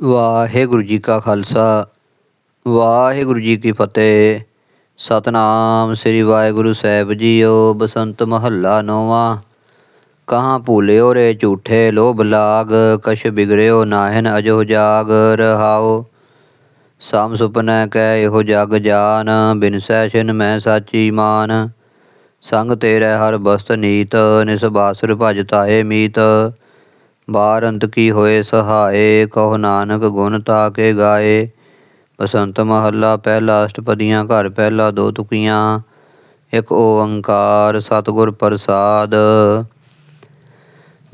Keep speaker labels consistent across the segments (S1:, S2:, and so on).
S1: ਵਾਹਿਗੁਰੂ ਜੀ ਕਾ ਖਾਲਸਾ, ਵਾਹਿਗੁਰੂ ਜੀ ਕੀ ਫਤਿਹ। ਸਤਨਾਮ ਸ੍ਰੀ ਵਾਹਿਗੁਰੂ ਸਾਹਿਬ ਜੀਓ, ਬਸੰਤ ਮਹੱਲਾ ਨੌਵਾਂ। ਕਹਾਂ ਭੂਲਿਓ ਰੇ ਝੂਠੇ ਲੋਭ ਲਾਗ, ਕਛ ਬਿਗਰਿਓ ਨਾਹਿਨ ਅਜੋ ਜਾਗ ਰਹਾਓ। ਸਾਮ ਸੁਪਨੈ ਕਹਿ ਇਹੋ ਜਗ ਜਾਨ, ਬਿਨ ਸੈਸ਼ਨ ਮੈਂ ਸਾਚੀ ਮਾਨ। ਸੰਗ ਤੇਰੇ ਹਰ ਬਸਤ ਨੀਤ, ਨਿਸ਼ ਬਾਸੁਰ ਭਜ ਤਾਏ ਮੀਤ। ਬਾਰ ਅੰਤ ਕੀ ਹੋਏ ਸਹਾਏ, ਕਹੋ ਨਾਨਕ ਗੁਣ ਤਾਕੇ ਗਾਏ। ਬਸੰਤ ਮਹੱਲਾ ਪਹਿਲਾ ਅਸ਼ਟਪਦੀਆਂ, ਘਰ ਪਹਿਲਾ ਦੋ ਤੁਕੀਆਂ, ਇੱਕ ਓੰਕਾਰ ਸਤਿਗੁਰ ਪ੍ਰਸਾਦ।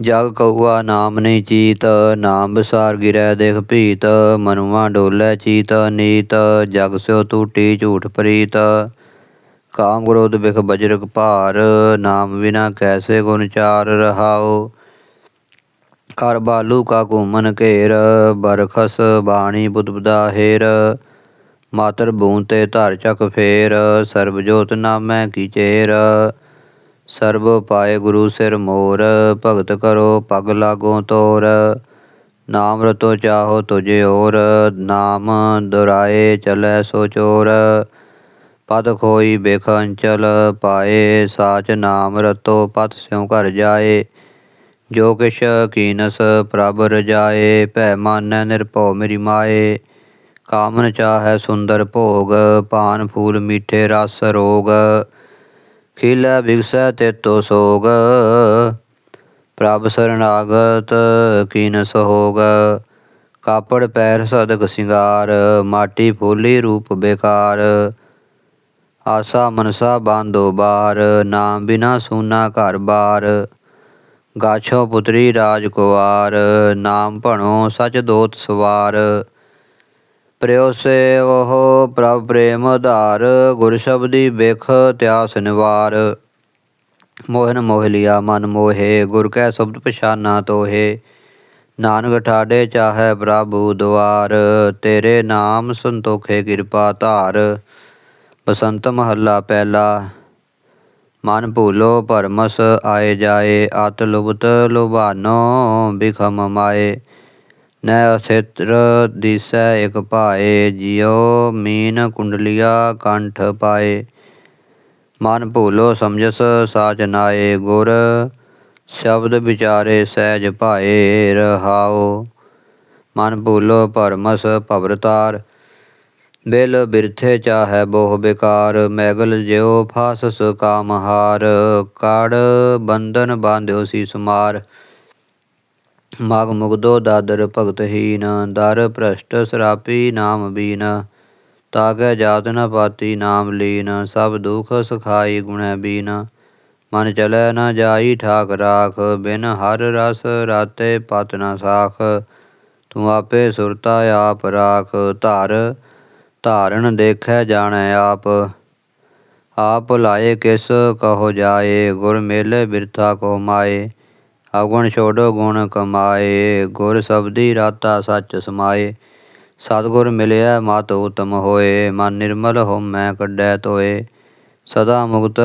S1: ਜਗ ਕਉਆ ਨਾਮ ਨਹੀਂ ਚੀਤ, ਨਾਮ ਵਿਸਾਰ ਗਿਰੈ ਦੇਖ ਭੀਤ, ਮਨੁਆ ਡੋਲੇ ਚੀਤ ਨੀਤ, ਜਗ ਸਿਓ ਟੂਟੀ ਝੂਠ ਪ੍ਰੀਤ। ਕਾਮ ਕ੍ਰੋਧ ਬਿਖ ਬਜਰਗ ਭਾਰ, ਨਾਮ ਬਿਨਾ ਕੈਸੇ ਗੁਣ ਚਾਰ ਰਹਾਓ ਕਰ ਬਾਲੂ ਕਾ ਘੂਮਨ ਘੇਰ, ਬਰਖਸ ਬਾਣੀ ਬੁੱਧ ਬਦਾਹੇਰ ਮਾਤਰ ਬੂੰ ਤੇ ਧਰ ਚੱਕ ਫੇਰ, ਸਰਬ ਜੋਤ ਨਾਮੈ ਕੀ ਚੇਰ। ਸਰਬ ਪਾਏ ਗੁਰੂ ਸਿਰ ਮੋਰ, ਭਗਤ ਕਰੋ ਪਗ ਲਾਗੋ ਤੋਰ। ਨਾਮ ਰਤੋ ਚਾਹੋ ਤੁਝੇ ਔਰ ਨਾਮ ਦੁਰਾਏ ਚਲੈ ਸੋ ਚੋਰ। ਪਦ ਖੋਈ ਬੇਖ ਅੰਚਲ ਪਾਏ, ਸਾਚ ਨਾਮ ਰਤੋ ਪਤ ਸਿਉ ਘਰ ਜਾਏ। ਜੋ ਕਿਛ ਕੀਨਸ ਪ੍ਰਭ ਰਜਾਏ, ਭੈ ਮਾਨੈ ਨਿਰਭਉ ਮੇਰੀ ਮਾਏ। ਕਾਮਨ ਚਾਹੈ ਸੁੰਦਰ ਭੋਗ ਪਾਨ ਫੂਲ ਮੀਠੇ ਰਸ ਰੋਗ। ਖਿਲੈ ਬਿਗਸੈ ਤੇਤੋ ਸੋਗ। ਪ੍ਰਭ ਸਰਨਾਗਤ ਕੀਨਸ ਹੋਗ। ਕਾਪੜ ਪੈਰ ਸਦਕ ਸਿੰਗਾਰ, ਮਾਟੀ ਫੂਲੀ ਰੂਪ ਬੇਕਾਰ। ਆਸਾ ਮਨਸਾ ਬਾਂਧੋ ਬਾਰ ਨਾਮ ਬਿਨਾ ਸੂਨਾ ਘਰ ਬਾਰ। ਗਾਛੋ ਪੁਤਰੀ ਰਾਜ ਕੁਵਾਰ, ਨਾਮ ਭਣੋ ਸਚ ਦੋਤ ਸਵਾਰ। ਪ੍ਰਿਉ ਸੇ ਪ੍ਰਭ ਪ੍ਰੇਮ ਆਧਾਰ ਗੁਰ ਸ਼ਬਦੀ ਬਿਖ ਤਿਆਸ ਨਿਵਾਰ ਮੋਹਨ ਮੋਹ ਲਿਆ ਮਨ ਮੋਹੇ, ਗੁਰ ਕੈ ਸ਼ਬਦ ਪਛਾਨਾ ਤੋਹੇ। ਨਾਨਕ ਠਾਡੇ ਚਾਹੈ ਪ੍ਰਭੂ ਦੁਆਰ ਤੇਰੇ ਨਾਮ ਸੰਤੋਖੇ ਕਿਰਪਾ ਧਾਰ। ਬਸੰਤ ਮਹੱਲਾ ਪਹਿਲਾ। ਮਨ ਭੂਲੋ ਭਰਮਸ, ਆਏ ਜਾਏ, ਅਤ ਲੁਬਤ ਲੁਭਾਨੋ, ਬਿਖਮ ਮਾਏ। ਨੈ ਅਸਿਤਰ ਦਿਸੈ ਇਕ ਪਾਏ ਜਿਉ ਮੀਨ ਕੁੰਡਲੀਆ ਕੰਠ ਪਾਏ। ਮਨ ਭੂਲੋ ਸਮਝਸ, ਸਾਚ ਨਾਏ ਗੁਰ, ਸ਼ਬਦ ਵਿਚਾਰੇ ਸਹਿਜ ਭਾਏ ਰਹਾਓ ਮਨ ਭੂਲੋ ਭਰਮਸ, ਭਵਰਤਾਰ ਬਿਲ ਬਿਰਥੇ ਚਾਹੈ ਬੋਹ ਬੇਕਾਰ, ਮੈਗਲ ਜਿਉ ਫਾਸਸ ਕਾਮਹਾਰ, ਕੜ ਬੰਧਨ ਬਾਂਧਿਓ ਸੀ ਸਮਾਰ। ਮਗ ਮੁਗਦੋ ਦਾਦਰ ਭਗਤਹੀਨ, ਦਰ ਭ੍ਰਸ਼ਟ ਸਰਾਪੀ ਨਾਮ ਬੀਨ। ਤਾਗੈ ਜਾਤ ਨ ਪਾਤੀ ਨਾਮ ਲੀਨ, ਸਭ ਦੁਖ ਸਖਾਈ ਗੁਣੈ ਬੀਨ। ਮਨ ਚਲੈ ਨ ਜਾਈ ਠਾਕ ਰਾਖ, ਬਿਨ ਹਰ ਰਸ ਰਾਤੇ ਪਤ ਨ ਸਾਖ। ਤੂੰ ਆਪੇ ਸੁਰਤਾ ਆਪ ਰਾਖ, ਧਾਰ ਧਾਰਨ ਦੇਖੈ ਜਾਣੈ ਆਪ। ਆਪ ਲਾਏ ਕਿਸ ਕਹੋ ਜਾਏ, ਗੁਰ ਮੇਲੇ ਬਿਰਥਾ ਕੋ ਮਾਏ। ਅਗੁਣ ਛੋੜੋ ਗੁਣ ਕਮਾਏ, ਗੁਰ ਸਬਦੀ ਰਾਤਾ ਸੱਚ ਸਮਾਏ। ਸਤਿਗੁਰ ਮਿਲਿਆ ਮਤ ਉਤਮ ਹੋਏ, ਮਨ ਨਿਰਮਲ ਹੋਮੈ ਕੱਢੈ ਤੋਏ ਸਦਾ ਮੁਕਤ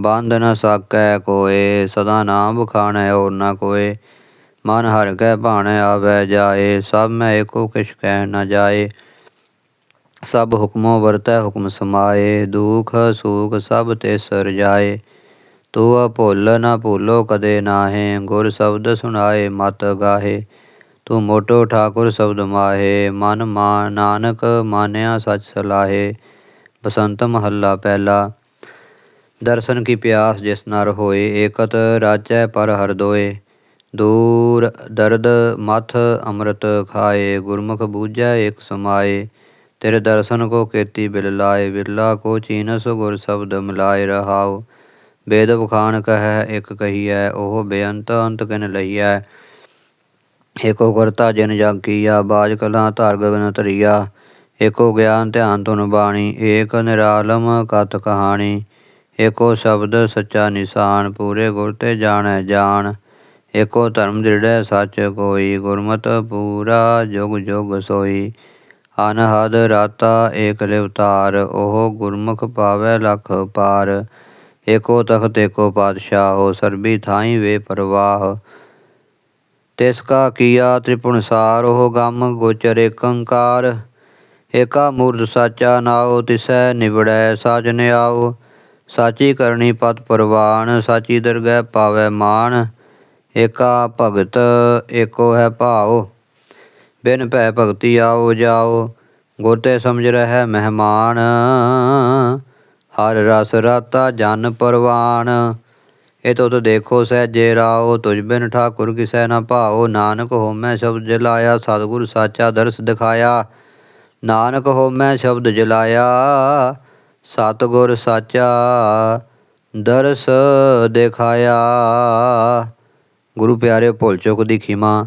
S1: ਬੰਧ ਨ ਸਾਕੈ ਕੋਏ, ਸਦਾ ਨਾਮ ਬਖਾਣੈ ਔਰ ਨ ਕੋਏ। ਮਨ ਹਰ ਕੈ ਭਾਣੈ ਆਵੈ ਜਾਏ, ਸਭ ਮੈਂ ਏਕੋ ਕਿਛ ਕਹਿ ਨ ਜਾਏ। ਸਭ ਹੁਕਮੋ ਵਰਤੈ, ਹੁਕਮ ਸਮਾਏ, ਦੁਖ, ਸੁਖ ਸਭ ਤੇ ਸਰ ਜਾਏ। ਤੂੰ ਭੁੱਲ ਨਾ ਭੁੱਲੋ ਕਦੇ ਨਾਹੇ, ਗੁਰ ਸ਼ਬਦ ਸੁਣਾਏ ਮਤ ਗਾਹੇ। ਤੂੰ ਮੋਟੋ ਠਾਕੁਰ ਸ਼ਬਦ ਮਾਹੇ, ਮਨ ਮਾ ਨਾਨਕ ਮਾਨਿਆ ਸਚ ਸਲਾਹੇ। ਬਸੰਤ ਮਹੱਲਾ ਪਹਿਲਾ, ਦਰਸ਼ਨ ਕੀ ਪਿਆਸ ਜਿਸ ਨਰ ਹੋਏ, ਏਕਤ ਰਾਜੈ ਪਰ ਹਰ ਦੋਏ। ਦੂਰ ਦਰਦ ਮਥ ਅੰਮ੍ਰਿਤ ਖਾਏ, ਗੁਰਮੁਖ ਬੂਝੈ ਏਕ ਸਮਾਏ। ਤੇਰੇ ਦਰਸ਼ਨ ਕੋ ਕੀਤੀ ਬਿਲ ਲਾਏ, ਬਿਰਲਾ ਕੋ ਚੀਨਸ ਗੁਰ ਸ਼ਬਦ ਮਿਲਾਏ ਰਹਾਉ। ਵੇਦ ਬਖਾਨ ਕਹੈ, ਇਕ ਕਹੀਐ, ਉਹ ਬੇਅੰਤ ਅੰਤ ਕਿਨ ਏਕੋ ਕਰਤਾ ਜਿਨ ਜਾਗੀਆ ਬਾਜ ਕਲਾ ਧਰ ਗਗਨ ਧਰੀਆ ਏਕੋ ਗਿਆਨ ਧਿਆਨ ਤੁਨ ਬਾਣੀ, ਏਕ ਨਿਰਾਲਮ ਕਤ ਕਹਾਣੀ। ਏਕੋ ਸ਼ਬਦ ਸੱਚਾ ਨਿਸ਼ਾਨ, ਪੂਰੇ ਗੁਰ ਤੇ ਜਾਣੈ ਜਾਣ। ਏਕੋ ਧਰਮ ਦ੍ਰਿੜੈ ਸੱਚ ਕੋਈ, ਗੁਰਮਤਿ ਪੂਰਾ ਜੁਗ ਜੁਗ ਸੋਈ। ਅਨਹਦ ਰਾਤਾ ਏਕ ਲਿਵਤਾਰ ਉਹ ਗੁਰਮੁਖ ਪਾਵੈ ਲਖ ਪਾਰ। ਏਕੋ ਤਖਤ ਏਕੋ ਪਾਤਸ਼ਾਹ ਸਰਬੀ ਥਾਈ ਵੇ ਪ੍ਰਵਾਹ। ਤਿਸ ਕਾ ਕੀਆ ਤ੍ਰਿਪੁਣ ਸਾਰੋ ਗਮ ਗੋਚਰ ਏਕੰਕਾਰ। ਏਕਾ ਮੂਰਤ ਸਾਚਾ ਨਾਉ, ਤਿਸੈ ਨਿਬੜੈ ਸਾਜਨ ਆਉ। ਸਾਚੀ ਕਰਨੀ ਪਤ ਪਰਵਾਨ, ਸਾਚੀ ਦਰਗਹਿ ਪਾਵੈ ਮਾਨ ਏਕਾ ਭਗਤ, ਏਕੋ ਹੈ ਭਾਉ। ਬਿਨ ਭੈ ਭਗਤੀ ਆਓ ਜਾਓ, ਗੋਤੇ ਸਮਝ ਰਹਿ ਮਹਿਮਾਨ। ਹਰ ਰਸ ਰਾਤਾ ਜਨ ਪਰਵਾਨ। ਇਹ ਤੁਧ ਦੇਖੋ ਸਹਿਜੇ ਰਾਓ, ਤੁਜ ਬਿਨ ਠਾਕੁਰ ਕਿਸੈ ਨਾ ਭਾਓ। ਨਾਨਕ ਹੋਮੈ ਸ਼ਬਦ ਜਲਾਇਆ, ਸਤਿਗੁਰ ਸਾਚਾ ਦਰਸ ਦਿਖਾਇਆ। ਨਾਨਕ ਹੋਮੈ ਸ਼ਬਦ ਜਲਾਇਆ, ਸਤਿਗੁਰ ਸਾਚਾ ਦਰਸ ਦਿਖਾਇਆ। ਗੁਰੂ ਪਿਆਰੇ ਭੁੱਲ ਚੁੱਕ ਦੀ ਖਿਮਾ।